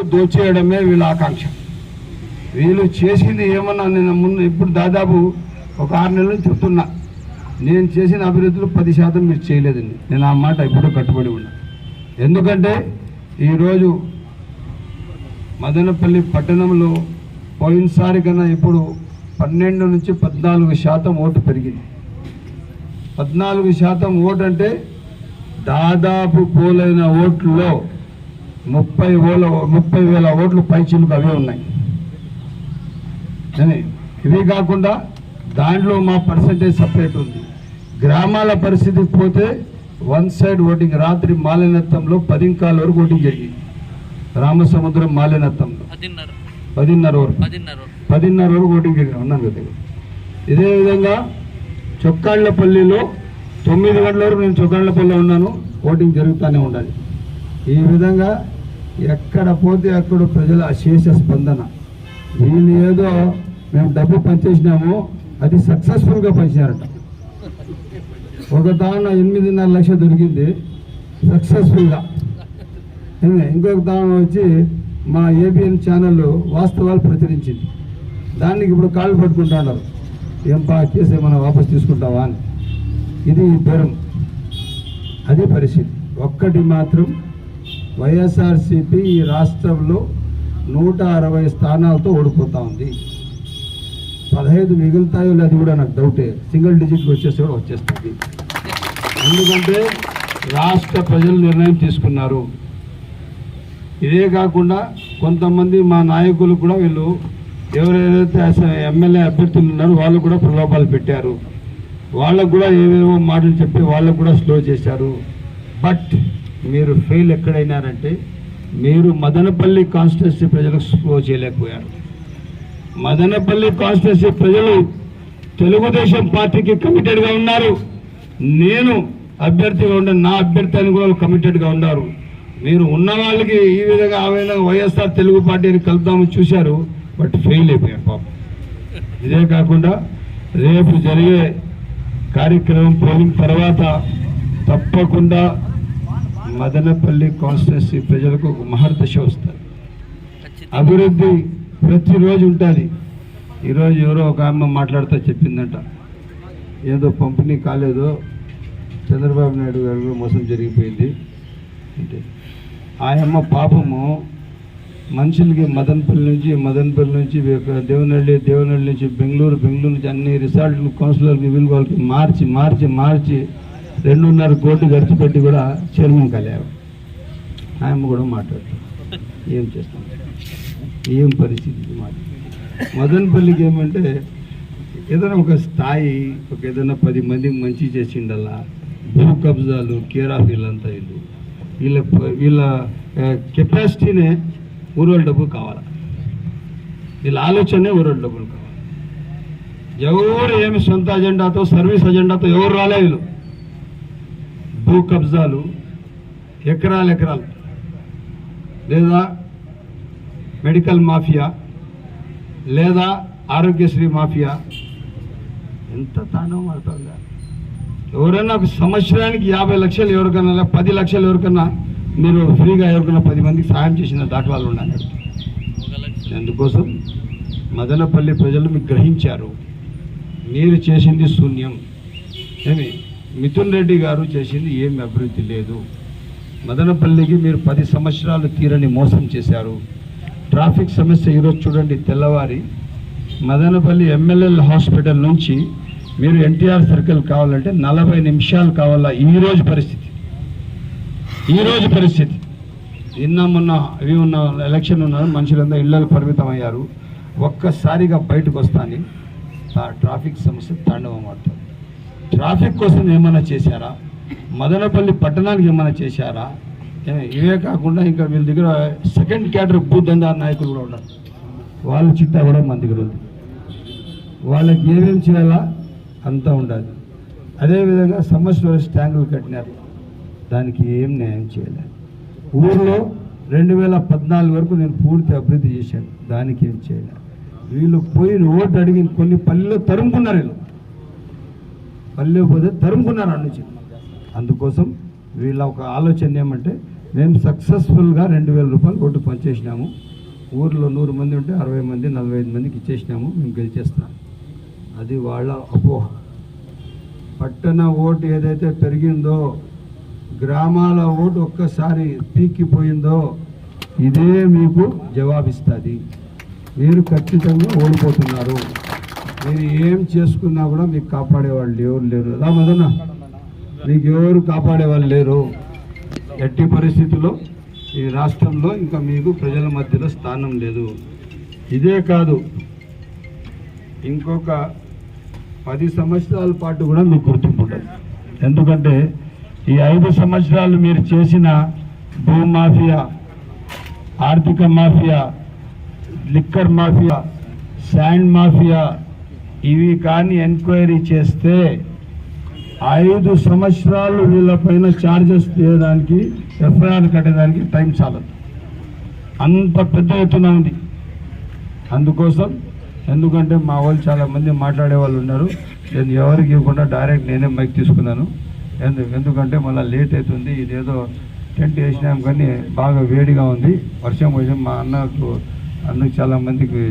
దోచేయడమే వీళ్ళ ఆకాంక్ష. వీళ్ళు చేసింది ఏమన్నా నేను ముందు ఇప్పుడు దాదాపు ఒక ఆరు నెలలు చెప్తున్నా. నేను చేసిన అభివృద్ధులు పది శాతం మీరు చేయలేదండి. నేను ఆ మాట ఎప్పుడూ కట్టుబడి ఉన్నా. ఎందుకంటే ఈరోజు మదనపల్లి పట్టణంలో పోయినసారి కన్నా ఇప్పుడు పన్నెండు నుంచి పద్నాలుగు శాతం ఓటు పెరిగింది. పద్నాలుగు శాతం ఓటు అంటే దాదాపు పోలైన ఓట్లలో ముప్పై వేల ముప్పై వేల ఓట్లు పైచిలకు అవే ఉన్నాయి. అని ఇవి కాకుండా దాంట్లో మా పర్సంటేజ్ సపరేట్ ఉంది. గ్రామాల పరిస్థితికి పోతే వన్ సైడ్ ఓటింగ్ రాత్రి మాలినత్తంలో పదింకాల వరకు ఓటింగ్ జరిగింది రామసముద్రం మాలినత్తంలో పదిన్నర. వరకు. పదిన్నర వరకు. ఓటింగ్ జరిగింది ఉన్నాను కదా ఇదే విధంగా చొక్కాళ్ళపల్లిలో తొమ్మిది గంటల వరకు నేను చొక్కాళ్ళపల్లిలో ఉన్నాను. ఓటింగ్ జరుగుతూనే ఉండాలి. ఈ విధంగా ఎక్కడ పోతే అక్కడ ప్రజల అశేష స్పందన. వీళ్ళు ఏదో మేము డబ్బు పనిచేసినాము అది సక్సెస్ఫుల్గా పనిచేయారట ఒక దాన ఎనిమిదిన్నర లక్షలు దొరికింది. సక్సెస్ఫుల్గా ఇంకొక దానం వచ్చి మా ఏబిఎన్ ఛానల్ వాస్తవాలు ప్రచురించింది. దానికి ఇప్పుడు కాళ్ళు పట్టుకుంటున్నారు. ఏం పా కేసు ఏమైనా వాపస్ తీసుకుంటావా అని. ఇది బెరం. అది పరిస్థితి. ఒక్కటి మాత్రం వైఎస్ఆర్సిపి ఈ రాష్ట్రంలో నూట అరవై స్థానాలతో ఓడిపోతూ ఉంది. పదహైదు మిగులుతాయో లేదు కూడా నాకు డౌటే. సింగిల్ డిజిట్కి వచ్చేస్తే కూడా వచ్చేస్తుంది. ఎందుకంటే రాష్ట్ర ప్రజలు నిర్ణయం తీసుకున్నారు. ఇదే కాకుండా కొంతమంది మా నాయకులు కూడా వీళ్ళు ఎవరెవరైతే ఎమ్మెల్యే అభ్యర్థులు ఉన్నారో వాళ్ళు కూడా ప్రలోభాలు పెట్టారు. వాళ్ళకు కూడా ఏవేవో మాటలు చెప్పి వాళ్ళకు కూడా స్లో చేశారు. బట్ మీరు ఫెయిల్ ఎక్కడైనారంటే మీరు మదనపల్లి కాన్స్టిట్యున్సీ ప్రజలకు స్లో చేయలేకపోయారు. మదనపల్లి కాన్స్టిట్యున్సీ ప్రజలు తెలుగుదేశం పార్టీకి కమిటెడ్గా ఉన్నారు. నేను అభ్యర్థిగా ఉండే నా అభ్యర్థి అని కూడా కమిటెడ్గా ఉన్నారు. మీరు ఉన్న వాళ్ళకి ఈ విధంగా ఆ విధంగా వైఎస్ఆర్ తెలుగు పార్టీని కలుద్దామని చూశారు బట్ ఫెయిల్ అయిపోయారు పాపం. ఇదే కాకుండా రేపు జరిగే కార్యక్రమం పోలింగ్ తర్వాత తప్పకుండా మదనపల్లి కాన్స్టిట్యున్సీ ప్రజలకు ఒక మహర్దశ వస్తుంది. అభివృద్ధి ప్రతిరోజు ఉంటుంది. ఈరోజు ఎవరో ఒక ఆమె మాట్లాడుతూ చెప్పిందంట. ఏదో పంపిణీ కాలేదు చంద్రబాబు నాయుడు గారు మోసం జరిగిపోయింది అంటే ఆయమ్మ పాపము మనుషులకి మదన్పల్లి నుంచి మదన్పల్లి నుంచి దేవనల్లి దేవనల్లి నుంచి బెంగళూరు బెంగళూరు నుంచి అన్ని రిసార్ట్లు కౌన్సిలర్కి వీళ్ళు వాళ్ళకి మార్చి మార్చి మార్చి రెండున్నర కోట్లు ఖర్చు పెట్టి కూడా చైర్మన్ కలిగారు ఆయమ్మ కూడా మాట్లాడుతారు ఏం చేస్తాం? ఏం పరిస్థితి ఇది మదనపల్లికి ఏమంటే ఏదైనా ఒక స్థాయి ఒక ఏదైనా పది మంది మంచి చేసిండల్లా భూ కబ్జాలు కేర్ ఆఫ్ వీళ్ళంతా వీళ్ళు. వీళ్ళ వీళ్ళ కెపాసిటీనే ఊరోళ్ళ డబ్బు కావాలా? వీళ్ళ ఆలోచనే ఊరోళ్ళ డబ్బులు కావాలి? ఎవరు ఏమి సొంత అజెండాతో సర్వీస్ అజెండాతో ఎవరు రాలే వీళ్ళు? భూ కబ్జాలు ఎకరాలు ఎకరాలు. లేదా మెడికల్ మాఫియా లేదా ఆరోగ్యశ్రీ మాఫియా. ఎంత తాండవం ఆడుతుందా ఎవరైనా ఒక సంవత్సరానికి యాభై లక్షలు ఎవరికన్నా లేదా పది లక్షలు ఎవరికన్నా మీరు ఫ్రీగా ఎవరికన్నా పది మందికి సాయం చేసిన దాఖలాలు ఉన్నాయి. అందుకోసం మదనపల్లి ప్రజలు మీకు గ్రహించారు. మీరు చేసింది శూన్యం. ఏమి? మిథున్ రెడ్డి గారు చేసింది ఏమి అభివృద్ధి లేదు. మదనపల్లికి మీరు పది సంవత్సరాలు తీరని మోసం చేశారు. ట్రాఫిక్ సమస్య ఈరోజు చూడండి తెల్లవారి. మదనపల్లి ఎమ్మెల్యేల హాస్పిటల్ నుంచి మీరు ఎన్టీఆర్ సర్కిల్ కావాలంటే నలభై నిమిషాలు కావాలా ఈరోజు పరిస్థితి. ఈరోజు పరిస్థితి. నిన్న మొన్న ఇవి ఉన్న ఎలక్షన్ ఉన్నారు మనుషులందరూ ఇళ్ళకు పరిమితం అయ్యారు. ఒక్కసారిగా బయటకు వస్తాని. ఆ ట్రాఫిక్ సమస్య తాండవం ఆడుతుంది ట్రాఫిక్ కోసం ఏమైనా చేశారా? మదనపల్లి పట్టణానికి ఏమైనా చేశారా? ఇవే కాకుండా ఇంకా వీళ్ళ దగ్గర సెకండ్ క్యాడర్ భూదందా నాయకులు కూడా ఉన్నారు. వాళ్ళ చిట్టా కూడా మన దగ్గర ఉంది. వాళ్ళకి ఏమేమి చేయాలా అంతా ఉండాలి. అదేవిధంగా సమస్య ట్యాంకులు కట్టినారు. దానికి ఏం న్యాయం చేయలేదు. ఊర్లో రెండు వేల పద్నాలుగు వరకు నేను పూర్తి అభివృద్ధి చేశాను. దానికి ఏం చేయలేదు. వీళ్ళు పోయిన ఓటు అడిగిన కొన్ని పల్లెల్లో తరుముకున్నారు వీళ్ళు. పల్లె పోతే తరుముకున్నారు అన్నించి అందుకోసం వీళ్ళ ఒక ఆలోచన ఏమంటే మేము సక్సెస్ఫుల్గా రెండు వేల రూపాయలు ఓటు పనిచేసినాము ఊర్లో నూరు మంది ఉంటే అరవై మంది నలభై ఐదు మందికి ఇచ్చేసినాము మేము గెలిచేస్తాం. అది వాళ్ళ అపోహ. పట్టణ ఓటు ఏదైతే పెరిగిందో గ్రామాల ఓటు ఒక్కసారి పీక్కిపోయిందో ఇదే మీకు జవాబిస్తుంది. మీరు ఖచ్చితంగా ఓడిపోతున్నారు. మీరు ఏం చేసుకున్నా కూడా మీకు కాపాడేవాళ్ళు ఎవరు లేరు. రా మదన్న మీకు ఎవరు కాపాడేవాళ్ళు లేరు. ఎట్టి పరిస్థితుల్లో ఈ రాష్ట్రంలో ఇంకా మీకు ప్రజల మధ్యలో స్థానం లేదు. ఇదే కాదు ఇంకొక పది సంవత్సరాల పాటు కూడా మీకు గుర్తింపు ఉంటుంది. ఎందుకంటే ఈ ఐదు సంవత్సరాలు మీరు చేసిన భూమాఫియా ఆర్థిక mafia liquor mafia sand mafia ఇవి కానీ ఎంక్వైరీ చేస్తే ఐదు సంవత్సరాలు వీళ్ళపైన ఛార్జెస్ చేయడానికి ఎఫ్ఐఆర్ కట్టేదానికి టైం చాలదు. అంత పెద్ద ఎత్తున ఉంది. అందుకోసం ఎందుకంటే మా వాళ్ళు చాలామంది మాట్లాడే వాళ్ళు ఉన్నారు. నేను ఎవరికి ఇవ్వకుండా డైరెక్ట్ నేనే మైక్ తీసుకున్నాను. ఎందుకంటే మళ్ళీ లేట్ అవుతుంది. ఇదేదో టెంట్ వేసినాం కానీ బాగా వేడిగా ఉంది. వర్షం వచ్చి మా అన్నకు అన్నకు చాలా మందికి